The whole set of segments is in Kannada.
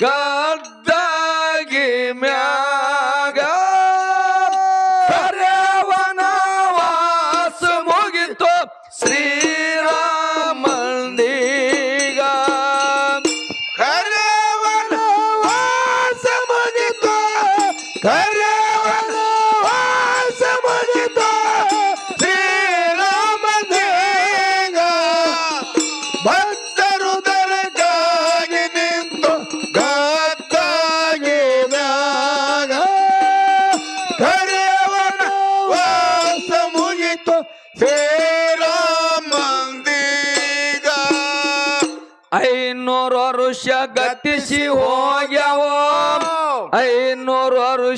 Go!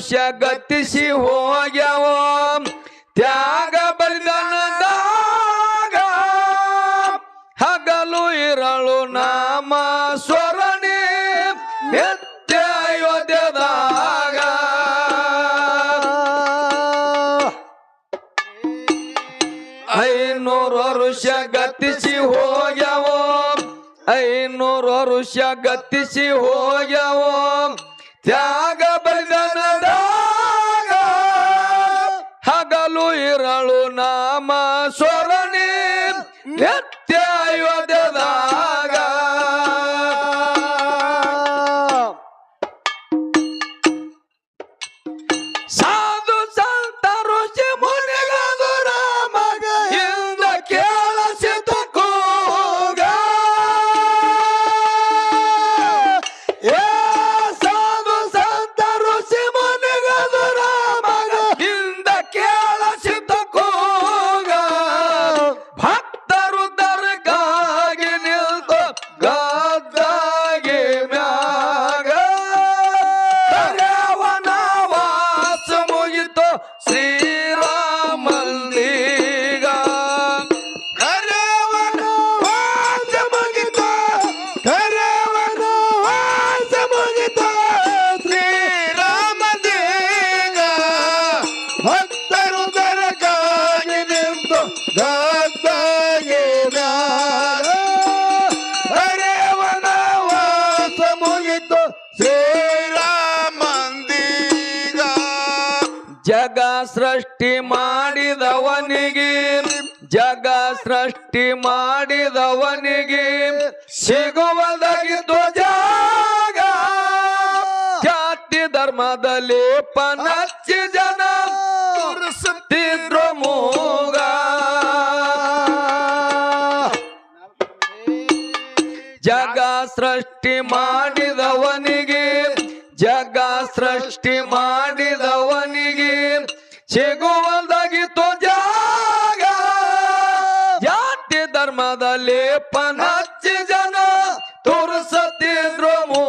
ಮನುಷ್ಯ ಗತಿಸಿ ಹೋಗ್ಯವೋ, ತ್ಯಾಗ ಬಲಿದಾನದಾಗ. ಹಗಲು ಇರಳು ನಾಮ ಸ್ವರಣೆ ಅಯೋಧ್ಯದಾಗ. ಐನೂರು ವರುಷ ಗತಿಸಿ ಹೋಗ್ಯವೋ, ಐನೂರು ವರುಷ ಗತಿಸಿ ಹೋಗ್ಯವೋ, ತ್ಯಾಗ ಸೃಷ್ಟಿ ಮಾಡಿದವನಿಗೆ ಜಗ ಸೃಷ್ಟಿ ಮಾಡಿದವನಿಗೆ ಸಿಗುವುದಕ್ಕಿಂತ ಜಾಗ. ಜಾತಿ ಧರ್ಮದಲ್ಲಿ ಪನ ಧರ್ಮದ ಲೇಪನ ಜನ ತೋರಿಸತಿದ್ರು ಮೋ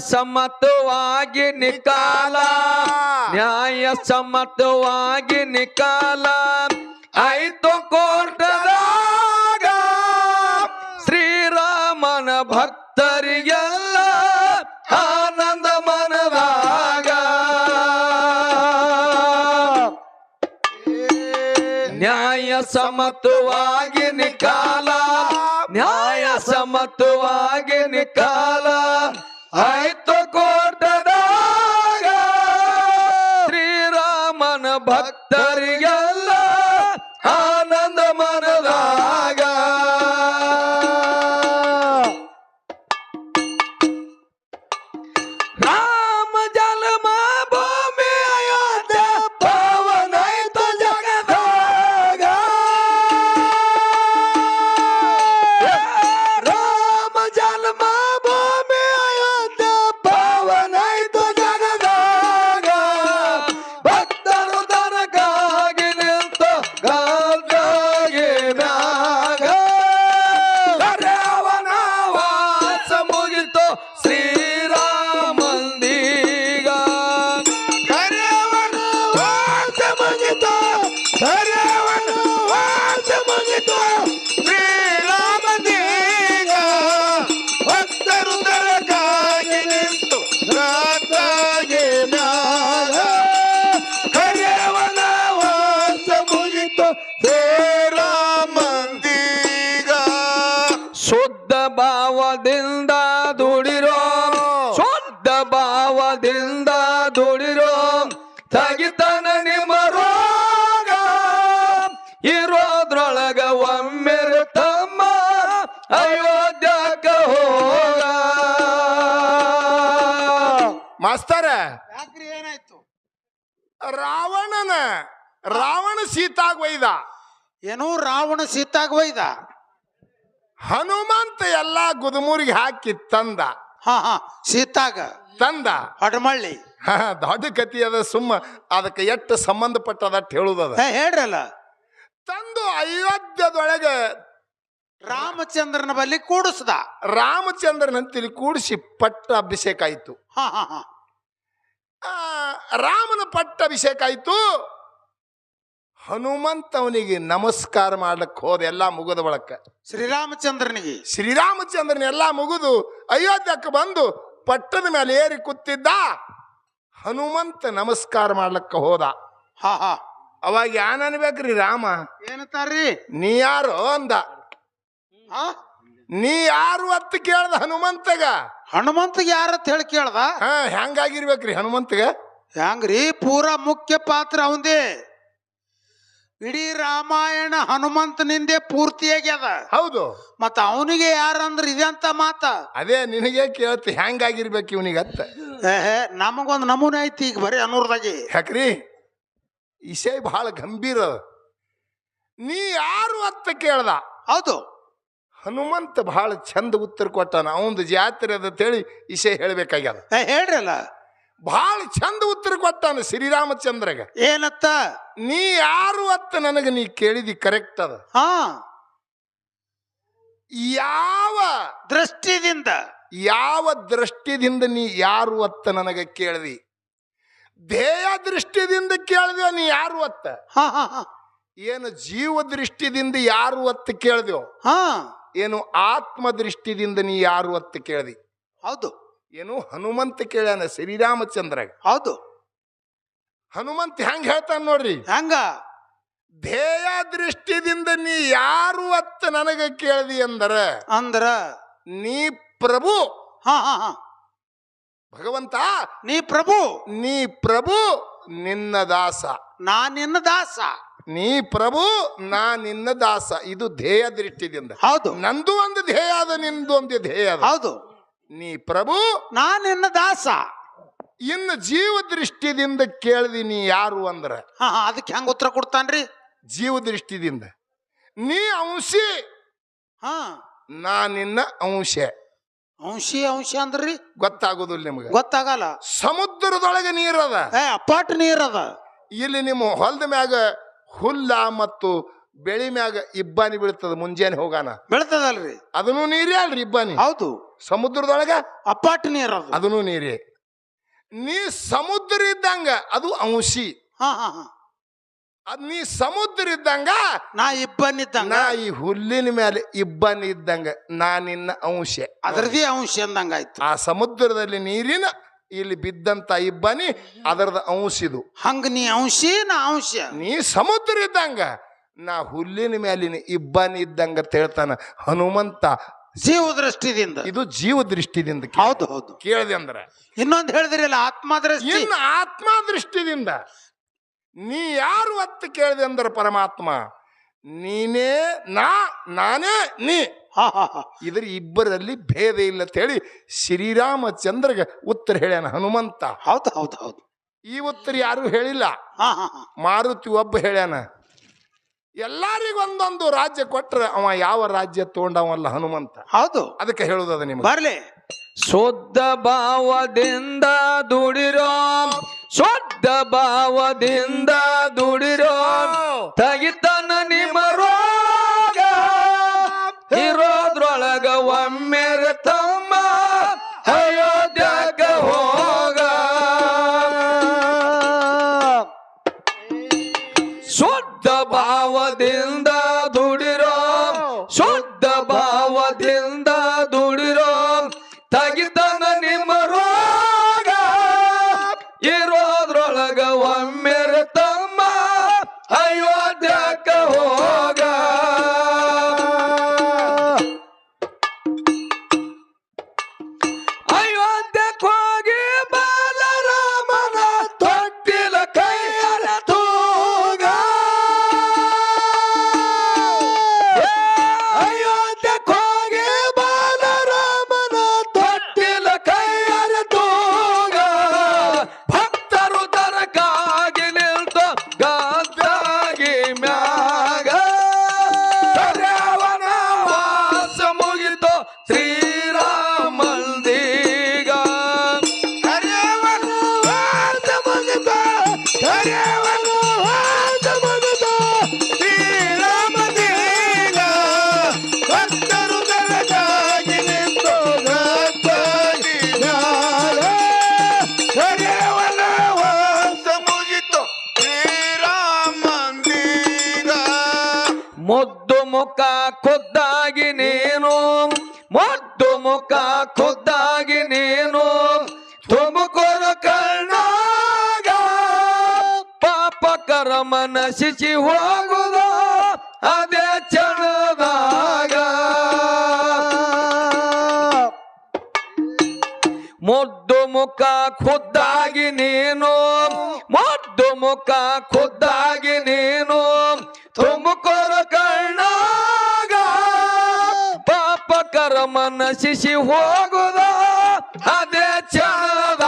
ನ್ಯಾಯ ಸಮ್ಮತವಾಗಿ ನಿಕಾಲ. ನ್ಯಾಯ ಸಮತವಾಗಿ ನಿಕಾಲ. ಆಯ್ತು ಕೋರ್ಟದಾಗ ಶ್ರೀರಾಮನ ಭಕ್ತರಿಗೆಲ್ಲ ಆನಂದ ಮನದಾಗ. ನ್ಯಾಯ ಸಮತ್ವವಾಗಿ ನಿಕಾಲ. ನ್ಯಾಯ ಸಮತ್ವವಾಗಿ ನಿಕಾಲ. ಆಯ್ತು ಶ್ರೀರಾಮನ ಭಕ್ತರಿಗೆಲ್ಲ ಮಾಸ್ತರ? ಯಾಕ್ರಿ ಏನಾಯ್ತು? ರಾವಣನ ರಾವಣ ಸೀತಾಗ ಒಯ್ದ ಏನೋ ರಾವಣ ಸೀತಾಗ ಒಯ್ದ ಹನುಮಂತ ಎಲ್ಲ ಗುದಮೂರಿಗೆ ಹಾಕಿ ತಂದ. ಹಾ ಹಾ ಸೀತಾಗ. ತಂದ. ಹೊಡಮಳ್ಳಿ. ಹಾ ದೊಡ್ಡ ಕತಿ ಅದ ಸುಮ್ಮ ಅದಕ್ಕೆ ಎಷ್ಟು ಸಂಬಂಧಪಟ್ಟದ ಹೇಳುದದ ಹೇಳ್ರಲ್ಲ. ತಂದು ಅಯೋಧ್ಯದೊಳಗೆ ರಾಮಚಂದ್ರನ ಬಲ್ಲಿ ಕೂಡಿಸ್ದ. ತಿಳಿ ಕೂಡಿಸಿ ಪಟ್ಟ ಅಭಿಷೇಕ ಆಯ್ತು. ಹಾ ಹಾ ಹಾ. ರಾಮನ ಪಟ್ಟ ಅಭಿಷೇಕ ಆಯಿತು. ಹನುಮಂತ ಅವನಿಗೆ ನಮಸ್ಕಾರ ಮಾಡ್ಲಿಕ್ಕೆ ಹೋದ ಎಲ್ಲ ಮುಗಿದ ಬಳಕ. ಶ್ರೀರಾಮಚಂದ್ರನಿಗೆ. ಶ್ರೀರಾಮಚಂದ್ರನ ಎಲ್ಲ ಮುಗಿದು ಅಯೋಧ್ಯಕ್ಕೆ ಬಂದು ಪಟ್ಟದ ಮೇಲೆ ಏರಿ ಕೂತಿದ್ದ ಹನುಮಂತ ನಮಸ್ಕಾರ ಮಾಡ್ಲಕ್ಕ ಹೋದ. ಹಾ ಹಾ. ಅವಾಗ ಯಾನ್ ಅನ್ಬೇಕ್ರಿ ರಾಮ? ಏನಂತಾರ್ರಿ? ನೀ ಯಾರು ಅಂದ. ನೀ ಯಾರು ಅತ್ತ ಕೇಳ್ದ ಹನುಮಂತಗ? ಹನುಮಂತಗೆ ಯಾರತ್ ಹೇಳಿ ಕೇಳ್ದ? ಹಾ ಹೆಂಗಾಗಿರ್ಬೇಕ್ರಿ ಹನುಮಂತಗ? ಹೆಂಗ್ರಿ ಪೂರಾ ಮುಖ್ಯ ಪಾತ್ರ ಅವಂದೇ. ಇಡೀ ರಾಮಾಯಣ ಹನುಮಂತನಿಂದೆ ಪೂರ್ತಿಯಾಗ್ಯದ. ಹೌದು. ಮತ್ತ ಅವನಿಗೆ ಯಾರಂದ್ರ ಇದೆಂತ ಮಾತ. ಅದೇ ನಿನಗೆ ಕೇಳ್ತಿ ಹೆಂಗಾಗಿರ್ಬೇಕು ಇವನಿಗತ್ತ ಏಹ್, ನಮಗೊಂದು ನಮೂನೆ ಐತಿ ಈಗ ಬರೀ ಅನೂರ್ದಾಗಿ. ಯಾಕ್ರಿ? ವಿಷಯ ಬಹಳ ಗಂಭೀರ. ನೀ ಯಾರು ಅತ್ತ ಕೇಳ್ದ? ಹೌದು. ಹನುಮಂತ ಬಹಳ ಚಂದ ಉತ್ತರ ಕೊಟ್ಟಾನ. ಅವಂದು ಜಾತ್ರೆ ಅದ ಹೇಳಿ ಇಷೆ ಹೇಳ್ಬೇಕಾಗ್ಯದ. ಹೇಳ್ರಲ್ಲ? ಬಹಳ ಚಂದ ಉತ್ತರ ಕೊಟ್ಟಾನ ಶ್ರೀರಾಮಚಂದ್ರಗ. ಏನತ್ತ? ನೀ ಯಾರು ಅತ್ತ ನನಗೆ ನೀ ಕೇಳಿದಿ ಕರೆಕ್ಟ್ ಅದ. ಹಾ. ಯಾವ ದೃಷ್ಟಿದಿಂದ? ಯಾವ ದೃಷ್ಟಿದಿಂದ ನೀ ಯಾರು ಅತ್ತ ನನಗೆ ಕೇಳಿದಿ? ಧ್ಯೇಯ ದೃಷ್ಟಿದಿಂದ ಕೇಳಿದ್ಯೋ ನೀ ಯಾರು ಅತ್ತ? ಹಾ ಹಾ ಹಾ. ಏನು ಜೀವ ದೃಷ್ಟಿದಿಂದ ಯಾರು ಅತ್ತ ಕೇಳಿದೆವು ಹಾ. ಏನು ಆತ್ಮ ದೃಷ್ಟಿದಿಂದ ನೀ ಯಾರು ಅಂತ ಕೇಳ್ದಿ? ಹೌದು. ಏನು ಹನುಮಂತ ಕೇಳ್ಯಾನ ಶ್ರೀರಾಮಚಂದ್ರ ಹೌದು. ಹನುಮಂತ ಹೆಂಗ್ ಹೇಳ್ತಾನ ನೋಡ್ರಿ? ಹಂಗ? ಧ್ಯೇಯ ದೃಷ್ಟಿದಿಂದ ನೀ ಯಾರು ಅತ್ತ ನನಗೆ ಕೇಳ್ದಿ ಅಂದರ? ಅಂದ್ರ? ನೀ ಪ್ರಭು. ಹಾ ಹಾ ಹಾ. ಭಗವಂತ. ನೀ ಪ್ರಭು. ನೀ ಪ್ರಭು ನಿನ್ನ ದಾಸ. ನಾ ನಿನ್ನ ದಾಸ. ನೀ ಪ್ರಭು ನಾ ನಿನ್ನ ದಾಸ. ಇದು ಧ್ಯೇಯ ದೃಷ್ಟಿದಿಂದ. ಹೌದು. ನಂದು ಒಂದು ಧ್ಯೇಯ ಅದ ನಿಂದು ಒಂದು ಧ್ಯೇಯ ಅದ ಹೌದು. ನೀ ಪ್ರಭು ನಾ ನಿನ್ನ ದಾಸ. ಇನ್ನು ಜೀವ ದೃಷ್ಟಿದಿಂದ ಕೇಳಿದಿ ನೀ ಯಾರು ಅಂದ್ರ? ಹಾ ಅದಕ್ಕೆ ಹೆಂಗ ಉತ್ತರ ಕೊಡ್ತಾನ್ರಿ? ಜೀವ ದೃಷ್ಟಿದಿಂದ. ನೀ ಅಂಶಿ ಹಾ. ನಾ ನಿನ್ನ ಅಂಶ ಅಂಶಿ ಅಂಶ ಅಂದ್ರಿ? ಗೊತ್ತಾಗೋದಿಲ್ಲ ನಿಮಗೆ. ಗೊತ್ತಾಗಲ್ಲ. ಸಮುದ್ರದೊಳಗೆ ನೀರದ ಅಪಾಟ್ ನೀರದ ಇಲ್ಲಿ ನಿಮ್ಮ ಹೊಲದ ಮ್ಯಾಗ ಹುಲ್ಲ ಮತ್ತು ಬೆಳಿ ಮ್ಯಾಗ ಇಬ್ಬಾನಿ ಬೀಳ್ತದ ಮುಂಜಾನೆ ಹೋಗಾನ. ಬೆಳ್ತದಲ್ರಿ? ಅದನ್ನು ನೀರೇ ಅಲ್ರಿ ಇಬ್ಬಾನಿ. ಹೌದು. ಸಮುದ್ರದೊಳಗ ಅಪ್ಪಾಟ್ ನೀರ ಅದು. ಅದನ್ನು ನೀರೇ. ನೀ ಸಮುದ್ರ ಇದ್ದಂಗ ಅದು ಅಂಶಿ. ಹಾ ಹಾ ಹಾ. ಅದ್ ನೀ ಸಮುದ್ರ ಇದ್ದಂಗ ನಾ ಇಬ್ಬನಿ ನಾ ಈ ಹುಲ್ಲಿನ ಮೇಲೆ ಇಬ್ಬನಿ ಇದ್ದಂಗ ನಾ ನಿನ್ನ ಅಂಶ. ಅದರದೇ ಅಂಶ ಅಂದಂಗಾಯ್ತು. ಆ ಸಮುದ್ರದಲ್ಲಿ ನೀರಿನ ಇಲ್ಲಿ ಬಿದ್ದಂತ ಇಬ್ಬನಿ ಅದರದ ಅಂಶ ಇದು. ಹಂಗ ನೀ ಅಂಶ ನಾ ಅಂಶ. ನೀ ಸಮುದ್ರ ಇದ್ದಂಗ ನಾ ಹುಲ್ಲಿನ ಮೇಲಿನ ಇಬ್ಬನಿ ಇದ್ದಂಗ ಅಂತ ಹೇಳ್ತಾನ ಹನುಮಂತ. ಜೀವ ದೃಷ್ಟಿದಿಂದ ಇದು ಜೀವ ದೃಷ್ಟಿದಿಂದ ಹೌದು ಹೌದು. ಕೇಳಿದೆ ಅಂದ್ರೆ. ಇನ್ನೊಂದು ಹೇಳಿದ್ರಲ್ಲ ಆತ್ಮ ದೃಷ್ಟಿ ಇನ್ನು ಆತ್ಮ ದೃಷ್ಟಿದಿಂದ ನೀ ಯಾರು ಅಂತ ಕೇಳಿದೆ ಅಂದ್ರೆ ಪರಮಾತ್ಮ? ನೀನೇ ನಾ ನಾನೇ ನೀ. ಹಾ ಹಾ ಹಾ. ಇದ್ರ ಇಬ್ಬರಲ್ಲಿ ಭೇದ ಇಲ್ಲ ಅಂತ ಹೇಳಿ ಶ್ರೀರಾಮಚಂದ್ರಗೆ ಉತ್ತರ ಹೇಳ್ಯಾನ ಹನುಮಂತ. ಹೌದು ಹೌದು ಹೌದು. ಈ ಉತ್ತರ ಯಾರು ಹೇಳಿಲ್ಲ. ಮಾರುತಿ ಒಬ್ಬ ಹೇಳ್ಯಾನ ಎಲ್ಲರಿಗೊಂದೊಂದು ರಾಜ್ಯ ಕೊಟ್ರೆ ಅವ ಯಾವ ರಾಜ್ಯ ತಗೊಂಡವಲ್ಲ ಹನುಮಂತ. ಹೌದು. ಅದಕ್ಕೆ ಹೇಳುದದ ನಿಮ್ಗೆ ಬರ್ಲಿ. ಶುದ್ಧ ಭಾವದಿಂದ ದುಡಿರೋ ಶುದ್ಧ ಭಾವದಿಂದ ದುಡಿರೋ ತಗಿತನ ಭಾವದಿಂದ ಮುಖ ಖುದ್ದಾಗಿ ನೀನು ತುಮಕೂರು ಕರ್ನಾಗ ಪಾಪ ಕರಮನ ನಶಿಸಿ ಹೋಗುದ ಅದೇ ಚಣದಾಗ ಮೊದ್ದು ಮುಖ ಖುದ್ದಾಗಿ ನೀನು, ಮೊದ್ದು ಮುಖ ಖುದ್ದಾಗಿ ನೀನು. ಶಿಶಿ ಹೋಗುದ? ಅದೇ ಚಣದಾಗ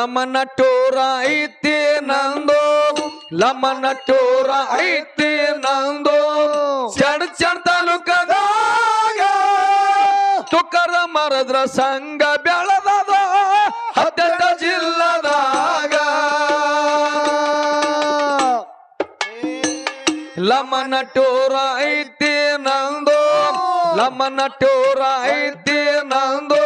ಲಮನ ಟೋರ ಐತೆ ನಂದೋ, ಲಮನ ಟೋರ ಐತೆ ನಂದೋ. ಚಡ್ ಚಡ್ ತಾಲೂಕದಾಗ ತುಕರ ಮರದ್ರ ಸಂಘ ಬೆಳದದ ಹತ್ತೆಂಟ ಜಿಲ್ಲದಾಗ. ಲಮನ ಟೋರ ಐತಿ ನಂದೋ, ಲಮನ ಟೋರ ಐತಿ ನಂದು.